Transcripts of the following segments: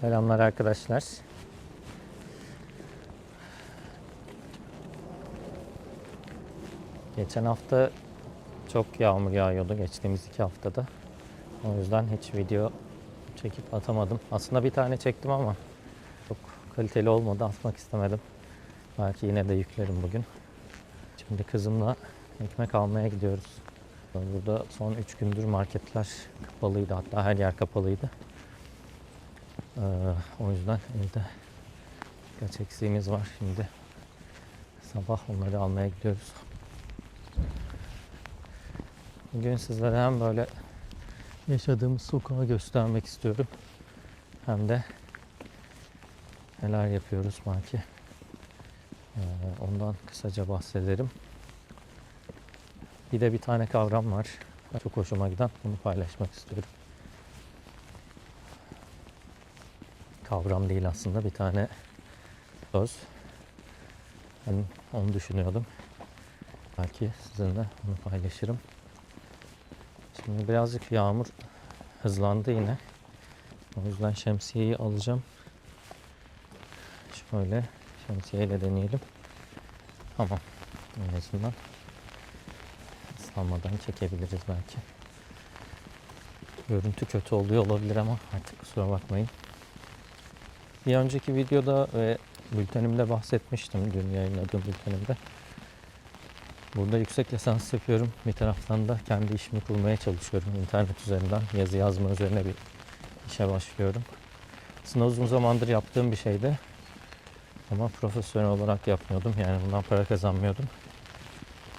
Selamlar arkadaşlar. Geçen hafta çok yağmur yağıyordu geçtiğimiz iki haftada. O yüzden hiç video çekip atamadım. Aslında bir tane çektim ama çok kaliteli olmadı. Atmak istemedim. Belki yine de yüklerim bugün. Şimdi kızımla ekmek almaya gidiyoruz. Burada son 3 gündür marketler kapalıydı. Hatta her yer kapalıydı. Ee, o yüzden evde birkaç eksiğimiz var şimdi. Sabah onları almaya gidiyoruz. Bugün sizlere hem böyle yaşadığımız sokağı göstermek istiyorum. Hem de neler yapıyoruz belki. Ee, ondan kısaca bahsederim. Bir de bir tane kavram var. Çok hoşuma giden. Bunu paylaşmak istiyorum. Kavram değil aslında. Bir tane söz. Ben onu düşünüyordum. Belki sizinle onu paylaşırım. Şimdi birazcık yağmur hızlandı yine. O yüzden şemsiyeyi alacağım. Şöyle şemsiyeyle deneyelim. Tamam. En azından ıslanmadan çekebiliriz belki. Görüntü kötü oluyor olabilir ama artık kusura bakmayın. Bir önceki videoda ve bültenimde bahsetmiştim. Dün yayınladığım bültenimde. Burada yüksek lisans yapıyorum. Bir taraftan da kendi işimi kurmaya çalışıyorum. İnternet üzerinden yazı yazma üzerine bir işe başlıyorum. Aslında uzun zamandır yaptığım bir şeydi. Ama profesyonel olarak yapmıyordum. Yani bundan para kazanmıyordum.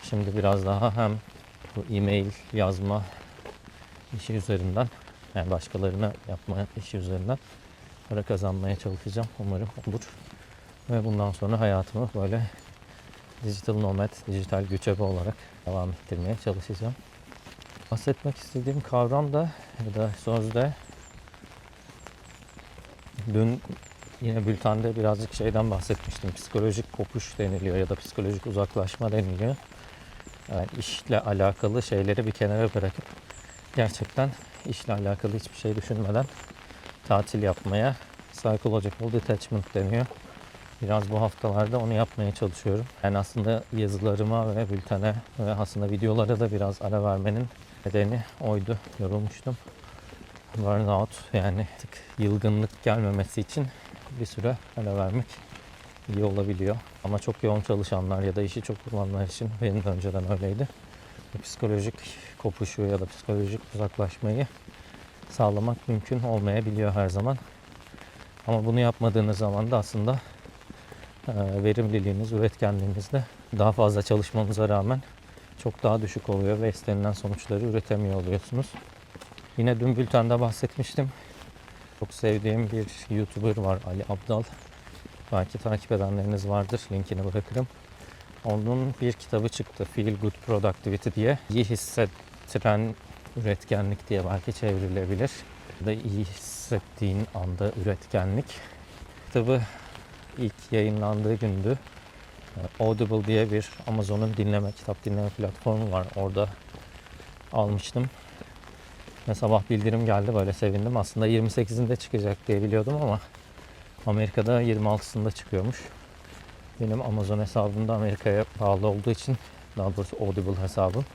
Şimdi biraz daha hem bu e-mail yazma işi üzerinden yani başkalarına yapma işi üzerinden para kazanmaya çalışacağım. Umarım olur. Ve bundan sonra hayatımı böyle dijital nomad, dijital göçebe olarak devam ettirmeye çalışacağım. Bahsetmek istediğim kavram da ya da sözde dün yine bültende birazcık şeyden bahsetmiştim. Psikolojik kopuş deniliyor ya da psikolojik uzaklaşma deniliyor. Yani işle alakalı şeyleri bir kenara bırakıp gerçekten işle alakalı hiçbir şey düşünmeden tatil yapmaya psychological detachment deniyor. Biraz bu haftalarda onu yapmaya çalışıyorum. Yani aslında yazılarıma ve bültene ve aslında videolara da biraz ara vermenin nedeni oydu. Yorulmuştum. Burnout yani tık yılgınlık gelmemesi için bir süre ara vermek iyi olabiliyor. Ama çok yoğun çalışanlar ya da işi çok olanlar için benim de önceden öyleydi. Psikolojik kopuşu ya da psikolojik uzaklaşmayı sağlamak mümkün olmayabiliyor her zaman. Ama bunu yapmadığınız zaman da aslında e, verimliliğiniz, üretkenliğiniz de daha fazla çalışmanıza rağmen çok daha düşük oluyor ve istenilen sonuçları üretemiyor oluyorsunuz. Yine dün bültende bahsetmiştim. Çok sevdiğim bir YouTuber var Ali Abdal. Belki takip edenleriniz vardır. Linkini bırakırım. Onun bir kitabı çıktı. Feel Good Productivity diye. İyi hissettiren üretkenlik diye belki çevrilebilir. Da iyi hissettiğin anda üretkenlik. Kitabı ilk yayınlandığı gündü. Audible diye bir Amazon'un dinleme, kitap dinleme platformu var. Orada almıştım. Ve sabah bildirim geldi böyle sevindim. Aslında 28'inde çıkacak diye biliyordum ama Amerika'da 26'sında çıkıyormuş. Benim Amazon hesabım da Amerika'ya bağlı olduğu için daha doğrusu Audible hesabım.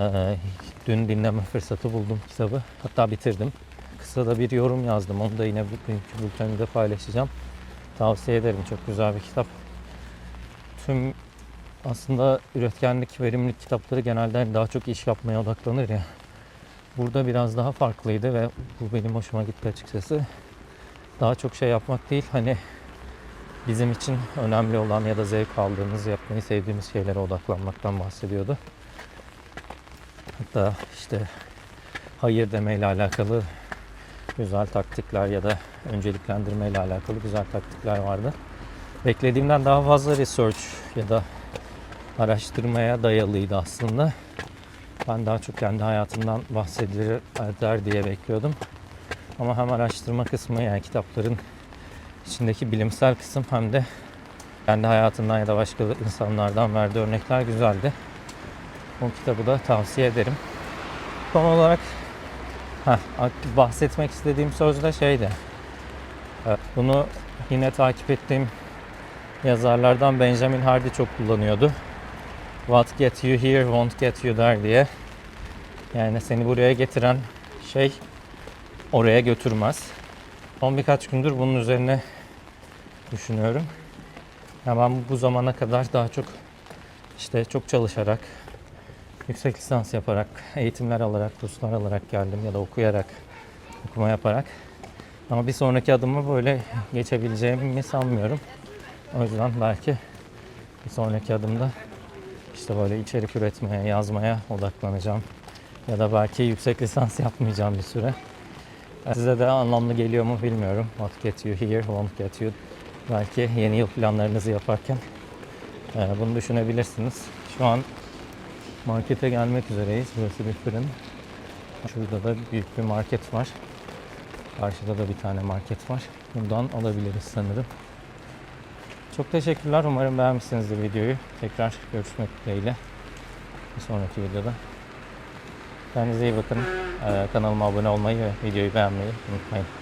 Ee, dün dinleme fırsatı buldum kitabı. Hatta bitirdim. Kısa da bir yorum yazdım. Onu da yine bugünkü bültenimde paylaşacağım. Tavsiye ederim. Çok güzel bir kitap. Tüm aslında üretkenlik, verimlilik kitapları genelde daha çok iş yapmaya odaklanır ya. Burada biraz daha farklıydı ve bu benim hoşuma gitti açıkçası. Daha çok şey yapmak değil hani bizim için önemli olan ya da zevk aldığımız, yapmayı sevdiğimiz şeylere odaklanmaktan bahsediyordu. Hatta işte hayır demeyle alakalı güzel taktikler ya da önceliklendirme ile alakalı güzel taktikler vardı. Beklediğimden daha fazla research ya da araştırmaya dayalıydı aslında. Ben daha çok kendi hayatımdan bahsedilir diye bekliyordum. Ama hem araştırma kısmı yani kitapların içindeki bilimsel kısım hem de kendi hayatından ya da başka insanlardan verdiği örnekler güzeldi. Bu kitabı da tavsiye ederim. Son olarak heh, bahsetmek istediğim söz de şeydi. Ee, Bunu yine takip ettiğim yazarlardan Benjamin Hardy çok kullanıyordu. What get you here won't get you there diye. Yani seni buraya getiren şey oraya götürmez. Son birkaç gündür bunun üzerine düşünüyorum. Ya ben bu zamana kadar daha çok işte çok çalışarak, yüksek lisans yaparak, eğitimler alarak, kurslar alarak geldim ya da okuyarak, okuma yaparak. Ama bir sonraki adımı böyle geçebileceğimi sanmıyorum. O yüzden belki bir sonraki adımda işte böyle içerik üretmeye, yazmaya odaklanacağım. Ya da belki yüksek lisans yapmayacağım bir süre. Size de anlamlı geliyor mu bilmiyorum. What get you here won't get you. Belki yeni yıl planlarınızı yaparken e, bunu düşünebilirsiniz. Şu an markete gelmek üzereyiz. Burası bir fırın. Şurada da büyük bir market var. Karşıda da bir tane market var. Buradan alabiliriz sanırım. Çok teşekkürler. Umarım beğenmişsinizdir videoyu. Tekrar görüşmek dileğiyle. Bir sonraki videoda. Kendinize iyi bakın. Ee, kanalıma abone olmayı ve videoyu beğenmeyi unutmayın.